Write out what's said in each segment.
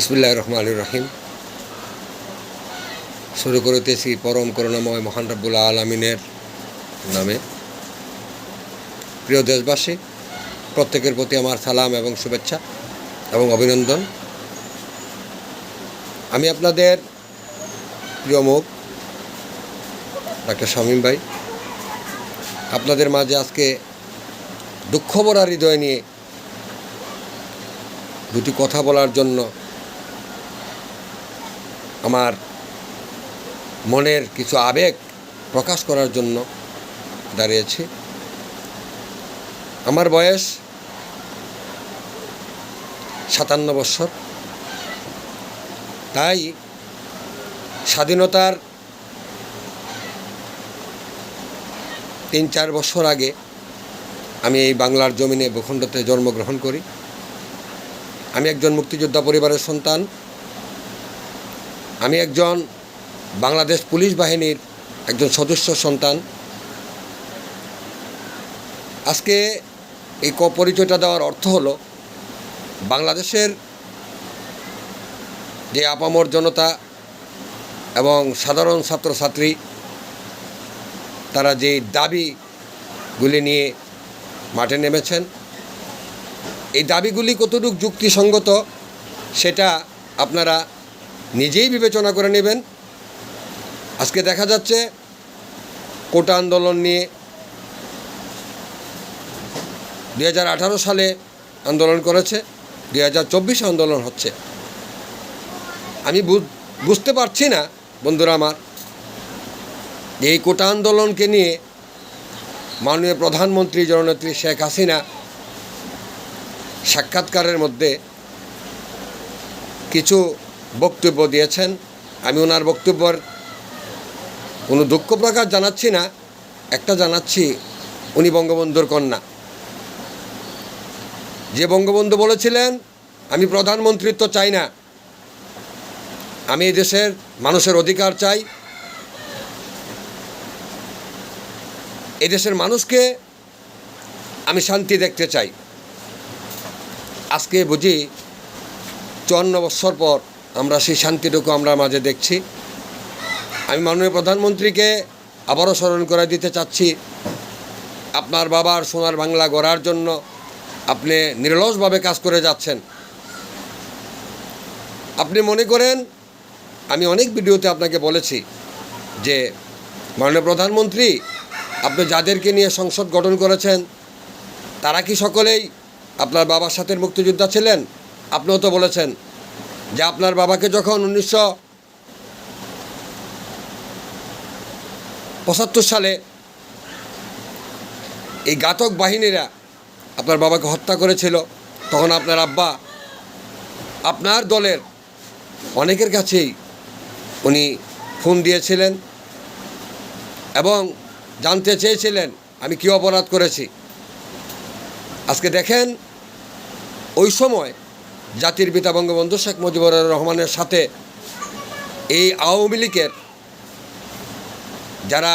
ইসমিল্লাহ রহমান রহিম শুরু করিতেছি পরম করুণাময় মহান রব্বুল আলমিনের নামে। প্রিয় দেশবাসী, প্রত্যেকের প্রতি আমার সালাম এবং শুভেচ্ছা এবং অভিনন্দন। আমি আপনাদের প্রিয় মুখ, ডাক্তার শামীম ভাই, আপনাদের মাঝে আজকে দুঃখভরা হৃদয় নিয়ে দুটি কথা বলার জন্য আমার মনের কিছু আবেগ প্রকাশ করার জন্য দাঁড়িয়েছি। আমার বয়স সাতান্ন বৎসর তাই স্বাধীনতার তিন চার বছর আগে আমি এই বাংলার জমিনে ভূখণ্ডতে জন্মগ্রহণ করি। আমি একজন মুক্তিযোদ্ধা পরিবারের সন্তান। আমি একজন বাংলাদেশ পুলিশ বাহিনীর একজন সদস্য সন্তান। আজকে এই ক পরিচয়টা দেওয়ার অর্থ হলো, বাংলাদেশের যে আপামর জনতা এবং সাধারণ ছাত্রছাত্রী, তারা যে দাবিগুলি নিয়ে মাঠে নেমেছেন, এই দাবিগুলি কতটুকু যুক্তিসঙ্গত সেটা আপনারা নিজেই বিবেচনা করে নেবেন। আজকে দেখা যাচ্ছে কোটা আন্দোলন নিয়ে দু হাজার আঠারো সালে আন্দোলন করেছে, দুই হাজার চব্বিশে আন্দোলন হচ্ছে। আমি বুঝ- বুঝতে পারছি না, বন্ধুরা আমার, এই কোটা আন্দোলনকে নিয়ে মাননীয় প্রধানমন্ত্রী জননেত্রী শেখ হাসিনা সাক্ষাৎকারের মধ্যে কিছু বক্তব্য দিয়েছেন। আমি ওনার বক্তব্যের কোনো দুঃখ প্রকাশ জানাচ্ছি না, একটা জানাচ্ছি, উনি বঙ্গবন্ধুর কন্যা। যে বঙ্গবন্ধু বলেছিলেন, আমি প্রধানমন্ত্রিত্ব চাই না, আমি দেশের মানুষের অধিকার চাই। এই দেশের মানুষকে আমি শান্তি দেখতে চাই। আজকে বুঝি চুয়ান্ন বৎসর পর আমরা সেই শান্তিটুকু আমরা মাঝে দেখছি। আমি মাননীয় প্রধানমন্ত্রীকে আবারও স্মরণ করে দিতে চাচ্ছি, আপনার বাবার সোনার বাংলা গড়ার জন্য আপনি নিরলসভাবে কাজ করে যাচ্ছেন। আপনি মনে করেন, আমি অনেক ভিডিওতে আপনাকে বলেছি যে, মাননীয় প্রধানমন্ত্রী, আপনি যাদেরকে নিয়ে সংসদ গঠন করেছেন, তারা কি সকলেই আপনার বাবার সাথে মুক্তিযোদ্ধা ছিলেন? আপনিও তো বলেছেন যে আপনার বাবাকে যখন উনিশশো পঁচাত্তর সালে এই ঘাতক বাহিনীরা আপনার বাবাকে হত্যা করেছিল, তখন আপনার আব্বা আপনার দলের অনেকের কাছেই উনি ফোন দিয়েছিলেন এবং জানতে চেয়েছিলেন, আমি কী অপরাধ করেছি। আজকে দেখেন, ওই সময় জাতির পিতা বঙ্গবন্ধু শেখ মুজিবুর রহমানের সাথে এই আওয়ামী লীগের যারা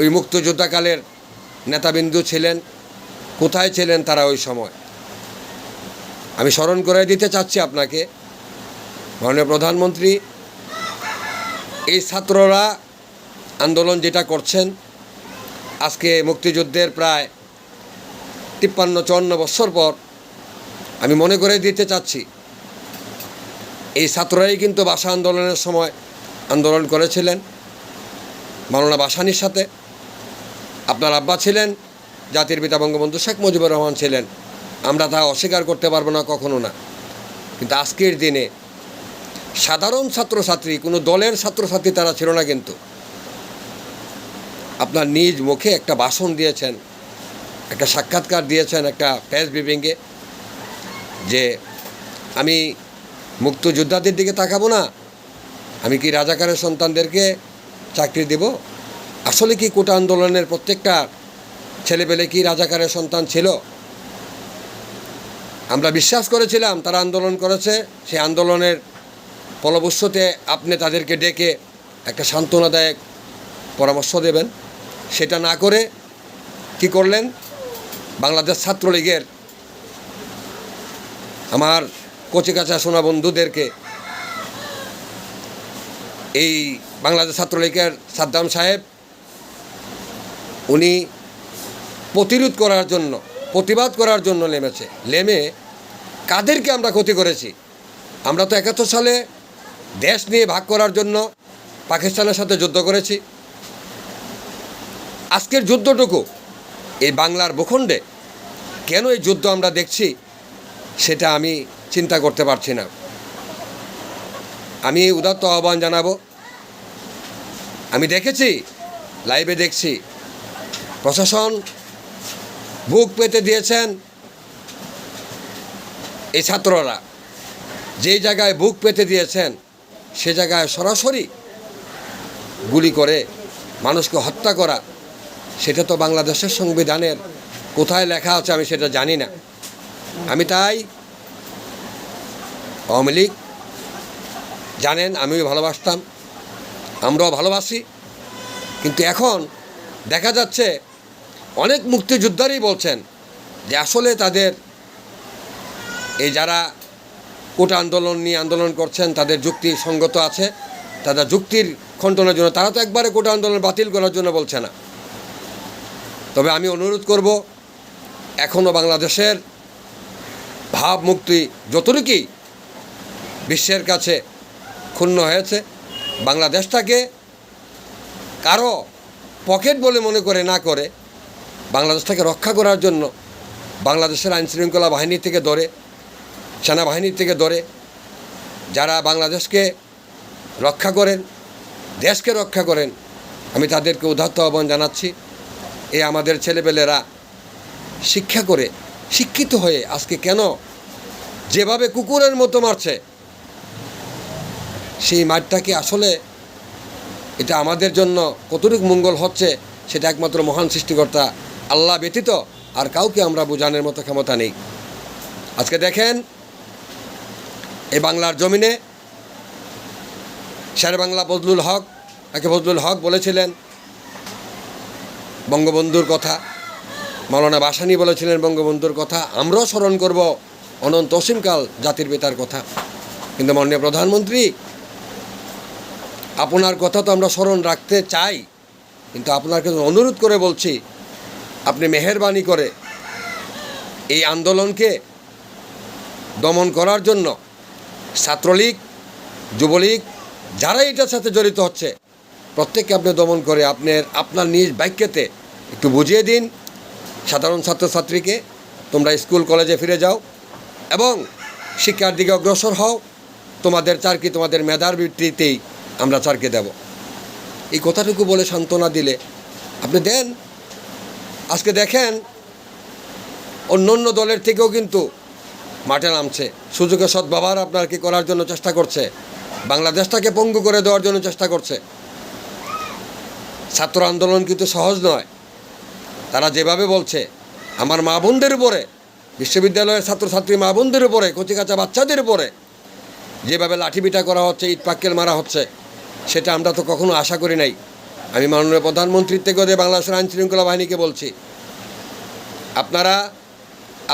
ওই মুক্তিযোদ্ধাকালের নেতাবিন্দু ছিলেন, কোথায় ছিলেন তারা ওই সময়? আমি স্মরণ করে দিতে চাচ্ছি আপনাকে, মাননীয় প্রধানমন্ত্রী, এই ছাত্ররা আন্দোলন যেটা করছেন, আজকে মুক্তিযুদ্ধের প্রায় তিপ্পান্ন, চুয়ান্ন বছর পর আমি মনে করে দিতে চাচ্ছি, এই ছাত্ররাই কিন্তু ভাষা আন্দোলনের সময় আন্দোলন করেছিলেন। মাওলানা বাসানির সাথে আপনার আব্বা ছিলেন, জাতির পিতা বঙ্গবন্ধু শেখ মুজিবুর রহমান ছিলেন। আমরা তা অস্বীকার করতে পারব না কখনো না। কিন্তু আজকের দিনে সাধারণ ছাত্রছাত্রী, কোনো দলের ছাত্রছাত্রী তারা ছিল না কিন্তু। আপনার নিজ মুখে একটা ভাষণ দিয়েছেন, একটা সাক্ষাৎকার দিয়েছেন, একটা প্রেস ব্রিফিংয়ে। যে আমি মুক্তযোদ্ধাদের দিকে তাকাবো না, আমি কি রাজাকারের সন্তানদেরকে চাকরি দেব? আসলে কি কোটা আন্দোলনের প্রত্যেকটা ছেলেপেলে কি রাজাকারের সন্তান ছিল? আমরা বিশ্বাস করেছিলাম তারা আন্দোলন করেছে সেই আন্দোলনের ফলবস্যতে আপনি তাদেরকে ডেকে একটা সান্ত্বনাদায়ক পরামর্শ দেবেন। সেটা না করে কি করলেন? বাংলাদেশ ছাত্রলীগের আমার কচিকাচা সোনা বন্ধুদেরকে এই বাংলাদেশ ছাত্রলীগের সাদ্দাম সাহেব, উনি প্রতিরোধ করার জন্য, প্রতিবাদ করার জন্য নেমেছে। নেমে কাদেরকে আমরা ক্ষতি করেছি? আমরা তো একাত্তর সালে দেশ নিয়ে ভাগ করার জন্য পাকিস্তানের সাথে যুদ্ধ করেছি। আজকের যুদ্ধটুকু এই বাংলার ভূখণ্ডে কেন এই যুদ্ধ আমরা দেখছি? সেটা আমি চিন্তা করতে পারছি না। আমি উদাত্ত আহ্বান জানাব। আমি দেখেছি, লাইভে দেখছি, প্রশাসন বুক পেতে দিয়েছেন এই ছাত্ররা। যেই জায়গায় বুক পেতে দিয়েছেন, সে জায়গায় সরাসরি গুলি করে মানুষকে হত্যা করা, সেটা তো বাংলাদেশের সংবিধানের কোথায় লেখা আছে আমি সেটা জানি না। আমি তাই আওয়ামী লীগ জানেন, আমিও ভালোবাসতাম, আমরাও ভালোবাসি। কিন্তু এখন দেখা যাচ্ছে অনেক মুক্তিযোদ্ধারই বলছেন যে আসলে তাদের এই যারা কোটা আন্দোলন নিয়ে আন্দোলন করছেন, তাদের যুক্তি সঙ্গত আছে, তাদের যুক্তির খণ্ডনের জন্য, তারা তো একবারে কোটা আন্দোলন বাতিল করার জন্য বলছে না। তবে আমি অনুরোধ করব এখনও বাংলাদেশের ভাবমুক্তি যতটুকুই বিশ্বের কাছে ক্ষুণ্ণ হয়েছে, বাংলাদেশটাকে কারও পকেট বলে মনে করে না করে, বাংলাদেশটাকে রক্ষা করার জন্য বাংলাদেশের আইনশৃঙ্খলা বাহিনী থেকে ধরে সেনাবাহিনীর থেকে ধরে, যারা বাংলাদেশকে রক্ষা করেন, দেশকে রক্ষা করেন, আমি তাদেরকে উদাত্ত আহ্বান জানাচ্ছি, এই আমাদের ছেলেপেলেরা শিক্ষা করে, শিক্ষিত হয়ে আজকে কেন যেভাবে কুকুরের মতো মারছে, সেই মাঠটাকে আসলে এটা আমাদের জন্য কতটুকু মঙ্গল হচ্ছে, সেটা একমাত্র মহান সৃষ্টিকর্তা আল্লাহ ব্যতীত আর কাউকে আমরা বোঝানোর মতো ক্ষমতা নেই। আজকে দেখেন এই বাংলার জমিনে বাংলা বজলুল হক একে বজলুল হক বলেছিলেন? বঙ্গবন্ধুর কথা। মৌলানা বাসানি বলেছিলেন বঙ্গবন্ধুর কথা। আমরাও স্মরণ করব অনন্ত অসীমকাল জাতির পিতার কথা। কিন্তু মাননীয় প্রধানমন্ত্রী, আপনার কথা তো আমরা স্মরণ রাখতে চাই, কিন্তু আপনাকে অনুরোধ করে বলছি, আপনি মেহরবানি করে এই আন্দোলনকে দমন করার জন্য ছাত্রলীগ, যুবলীগ যারা এটার সাথে জড়িত হচ্ছে, প্রত্যেককে আপনি দমন করে আপনার আপনার নিজ বাক্যেতে একটু বুঝিয়ে দিন। সাধারণ ছাত্রছাত্রীকে, তোমরা স্কুল, কলেজে ফিরে যাও। এবং শিক্ষার দিকে অগ্রসর হও। তোমাদের চারকি, তোমাদের মেধার ভিত্তিতেই আমরা চারকে দেব। এই কথাটুকু বলে সান্ত্বনা দিলে আপনি দেন। আজকে দেখেন, অন্য অন্য দলের থেকেও কিন্তু মাঠে নামছে। সুযোগের সদ্ব্যবহার আপনার কি করার জন্য চেষ্টা করছে। বাংলাদেশটাকে পঙ্গু করে দেওয়ার জন্য চেষ্টা করছে। ছাত্র আন্দোলন কিন্তু সহজ নয়। তারা যেভাবে বলছে, আমার মা বোনদের উপরে বিশ্ববিদ্যালয়ের ছাত্রছাত্রী মা বোনদের উপরে, কচিকাচা বাচ্চাদের উপরে যেভাবে লাঠিপিটা করা হচ্ছে, ইট পাক্কেল মারা হচ্ছে, সেটা আমরা তো কখনো আশা করি নাই। আমি মাননীয় প্রধানমন্ত্রীর থেকেও যে বাংলাদেশের আইন শৃঙ্খলা বাহিনীকে বলছি, আপনারা,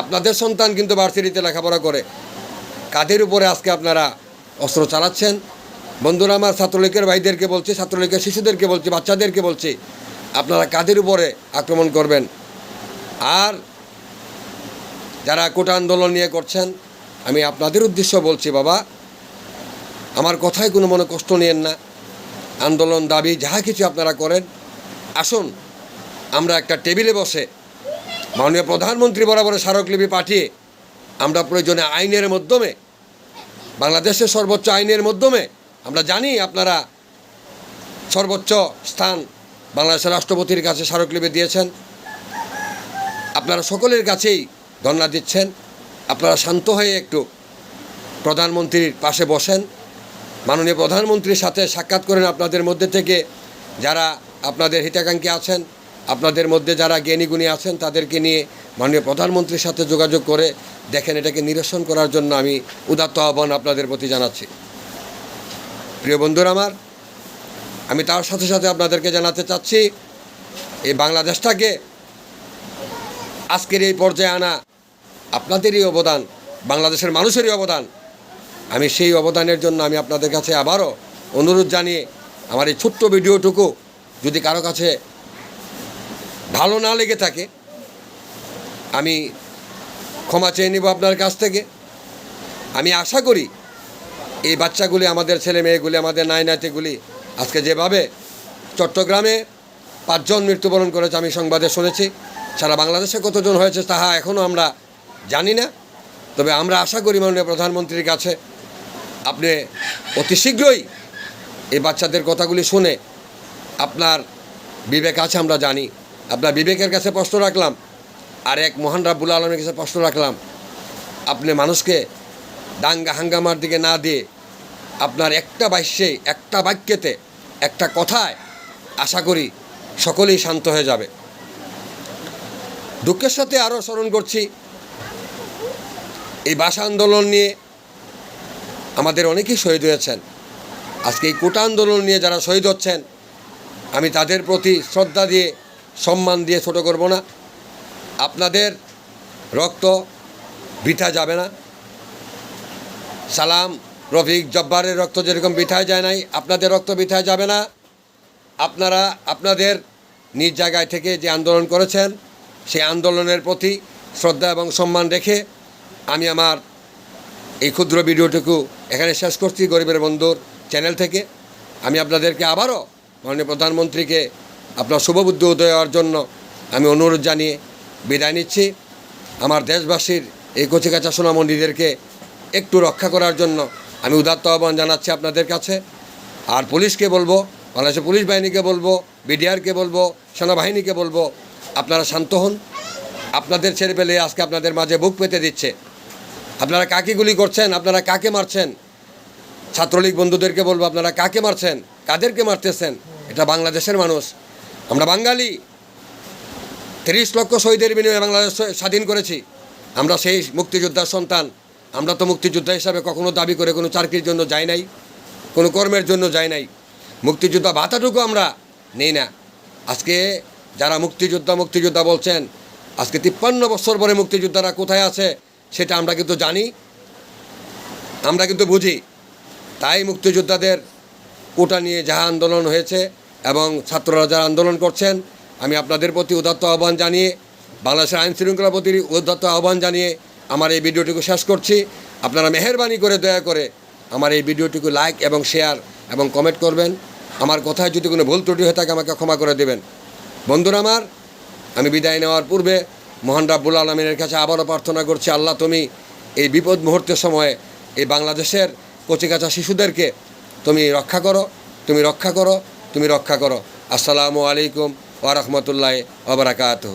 আপনাদের সন্তান কিন্তু ভার্সিটিতে লেখাপড়া করে, কাদের উপরে আজকে আপনারা অস্ত্র চালাচ্ছেন? বন্ধুরা, আমার ছাত্রলীগের ভাইদেরকে বলছি, ছাত্রলীগের শিশুদেরকে বলছি, বাচ্চাদেরকে বলছি, আপনারা কাদের উপরে আক্রমণ করবেন? আর যারা কোটা আন্দোলন নিয়ে করছেন, আমি আপনাদের উদ্দেশ্য বলছি, বাবা, আমার কথায় কোনো মনে কষ্ট নিয়েন না। আন্দোলন দাবি যাহা কিছু আপনারা করেন, আসুন, আমরা একটা টেবিলে বসে মাননীয় প্রধানমন্ত্রী বরাবর স্মারকলিপি পাঠিয়ে আমরা প্রয়োজনে আইনের মাধ্যমে, বাংলাদেশের সর্বোচ্চ আইনের মাধ্যমে, আমরা জানি আপনারা সর্বোচ্চ স্থান বাংলাদেশের রাষ্ট্রপতির কাছে স্মারকলিপি দিয়েছেন। আপনারা সকলের কাছেই ধর্ণা দিচ্ছেন। আপনারা শান্ত হয়ে একটু প্রধানমন্ত্রীর পাশে বসেন। মাননীয় প্রধানমন্ত্রীর সাথে সাক্ষাৎ করেন আপনাদের মধ্যে থেকে যারা আপনাদের হিতাকাঙ্ক্ষী আছেন, আপনাদের মধ্যে যারা জ্ঞানীগুণী আছেন, তাদেরকে নিয়ে মাননীয় প্রধানমন্ত্রীর সাথে যোগাযোগ করে দেখেন, এটাকে নিরসন করার জন্য আমি উদাত্ত আহ্বান আপনাদের প্রতি জানাচ্ছি। প্রিয় বন্ধুরা আমার, আমি তার সাথে সাথে আপনাদেরকে জানাতে চাচ্ছি, এই বাংলাদেশটাকে আজকের এই পর্যায়ে আনা আপনাদেরই অবদান, বাংলাদেশের মানুষেরই অবদান। আমি সেই অবদানের জন্য আমি আপনাদের কাছে আবারও অনুরোধ জানিয়ে আমার এই ছোট্ট ভিডিওটুকু যদি কারও কাছে ভালো না লেগে থাকে, আমি ক্ষমা চেয়ে নিব আপনার কাছ থেকে। আমি আশা করি এই বাচ্চাগুলি, আমাদের ছেলে মেয়েগুলি, আমাদের নাই নাতিগুলি আজকে যেভাবে চট্টগ্রামে পাঁচজন মৃত্যুবরণ করেছে, আমি সংবাদে শুনেছি। সারা বাংলাদেশে কতজন হয়েছে তাহা এখনও আমরা জানি না। তবে আমরা আশা করি মাননীয় প্রধানমন্ত্রীর কাছে আপনি অতি শীঘ্রই এই বাচ্চাদের কথাগুলি শুনে আপনার বিবেক আছে আমরা জানি। আপনার বিবেকের কাছে প্রশ্ন রাখলাম, আর এক মহান রাব্বুল আলমের কাছে প্রশ্ন রাখলাম, আপনি মানুষকে দাঙ্গা হাঙ্গামার দিকে না দিয়ে আপনার একটা বাক্যে একটা বাক্যেতে, একটা কথায় আশা করি সকলেই শান্ত হয়ে যাবে। দুঃখের সাথে আরও স্মরণ করছি। এই ভাষা আন্দোলন নিয়ে আমাদের অনেকেই শহীদ হয়েছেন। আজকে এই কোটা আন্দোলন নিয়ে যারা শহীদ হচ্ছেন, আমি তাদের প্রতি শ্রদ্ধা দিয়ে, সম্মান দিয়ে ছোট করব না। আপনাদের রক্ত বৃথা যাবে না। সালাম রফিক জব্বারের রক্ত যেরকম বৃথায় যায় নাই, আপনাদের রক্ত বৃথায় যাবে না। আপনারা, আপনাদের নিজ জায়গায় থেকে যে আন্দোলন করেছেন সেই আন্দোলনের প্রতি শ্রদ্ধা এবং সম্মান রেখে আমি আমার এই ক্ষুদ্র ভিডিওটুকু এখানে শেষ করছি, গরিবের বন্ধুর চ্যানেল থেকে। আমি আপনাদেরকে আবারও মাননীয় প্রধানমন্ত্রীকে আপনার শুভবুদ্ধি উদয় হওয়ার জন্য আমি অনুরোধ জানিয়ে বিদায় নিচ্ছি। আমার দেশবাসীর এই কচি কচিকাচা সোনামন্ডিদেরকে একটু রক্ষা করার জন্য আমি উদাত্ত আহ্বান জানাচ্ছি আপনাদের কাছে। আর পুলিশকে বলব, বাংলাদেশের পুলিশ বাহিনীকে বলব, বিডিআরকে বলব, সেনাবাহিনীকে বলব আপনারা শান্ত হন। আপনাদের ছেড়ে পেলে আজকে আপনাদের মাঝে বুক পেতে দিচ্ছে। আপনারা কাকে গুলি করছেন? আপনারা কাকে মারছেন? ছাত্রলীগ বন্ধুদেরকে বলব, আপনারা কাকে মারছেন? কাদেরকে মারতেছেন? এটা বাংলাদেশের মানুষ। আমরা বাঙালি। তিরিশ লক্ষ শহীদের বিনিময়ে বাংলাদেশ স্বাধীন করেছি। আমরা সেই মুক্তিযোদ্ধার সন্তান। আমরা তো মুক্তিযোদ্ধা হিসাবে কখনো দাবি করে কোনো চাকরির জন্য যাই নাই, কোনো কর্মের জন্য যাই নাই। মুক্তিযোদ্ধা ভাতাটুকু আমরা নেই না। আজকে যারা মুক্তিযোদ্ধা মুক্তিযোদ্ধা বলছেন, আজকে তিপ্পান্ন বছর পরে মুক্তিযোদ্ধারা কোথায় আছে সেটা আমরা কিন্তু জানি, আমরা কিন্তু বুঝি। তাই মুক্তিযোদ্ধাদের কোটা নিয়ে যাহা আন্দোলন হয়েছে এবং ছাত্ররা যারা আন্দোলন করছেন, আমি আপনাদের প্রতি উদাত্ত আহ্বান জানিয়ে, বাংলাদেশের আইন শৃঙ্খলা প্রতি উদাত্ত আহ্বান জানিয়ে আমার এই ভিডিওটিকে শেষ করছি। আপনারা মেহরবানি করে, দয়া করে আমার এই ভিডিওটিকে লাইক এবং শেয়ার এবং কমেন্ট করবেন। আমার কথায় যদি কোনো ভুল ত্রুটি হয়ে থাকে, আমাকে ক্ষমা করে দেবেন। বন্ধুরা আমার, আমি বিদায় নেওয়ার পূর্বে মোহান রাব্বুল আলমিনের কাছে আবারও প্রার্থনা করছি, আল্লাহ তুমি এই বিপদ মুহূর্তের সময়ে এই বাংলাদেশের কচিকাচা শিশুদেরকে তুমি রক্ষা করো, তুমি রক্ষা করো, তুমি রক্ষা করো। আসসালামু আলাইকুম ওরহমতুল্লাহ ওবরাকাতহ